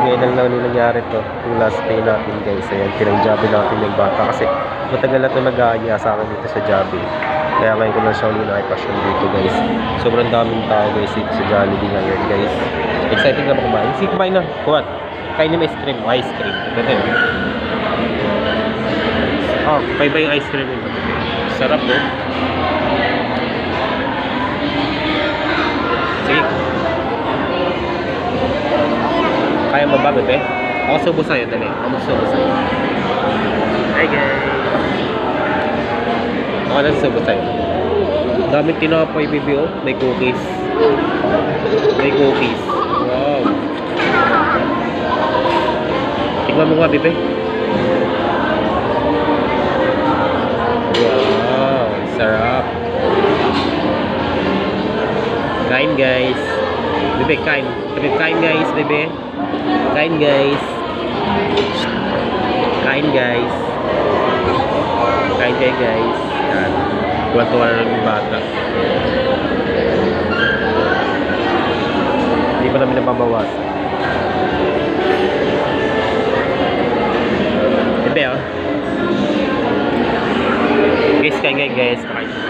Ngayon lang naman nangyari to. Yung last day natin guys. Ayan, pinang-jobby natin yung bata. Kasi matagal na ito nag-aanya sa akin dito sa Jobby. Kaya ngayon ko lang siya ulit nakipasyon dito guys. Sobrang daming tao guys dito sa Jollibee ngayon guys. Excited na ba kumain? Sige, kumain na. Kumat. Kain mo ice cream. Ice cream. Ito din. Oh, bye yung ice cream. Sarap oh. Kaya mo ba, bebe? Ako subo sa'yo, dali. Ako subo sa'yo. Hi, guys. Ako lang subo sa'yo. Daming tinapay, bebe, oh. May cookies. May cookies. Wow. Tingnan mo nga, bebe. Wow, sarap. Kain, guys. Bebe, kain. Bebe, kain, guys, bebe. Kain, guys. Kain, guys. Kain kayo, guys. Yan. Tuwa-tuwa na lang yung bata. Hindi pa namin nababawasan. Bebe, oh. Guys, kain kayo, guys. Kain.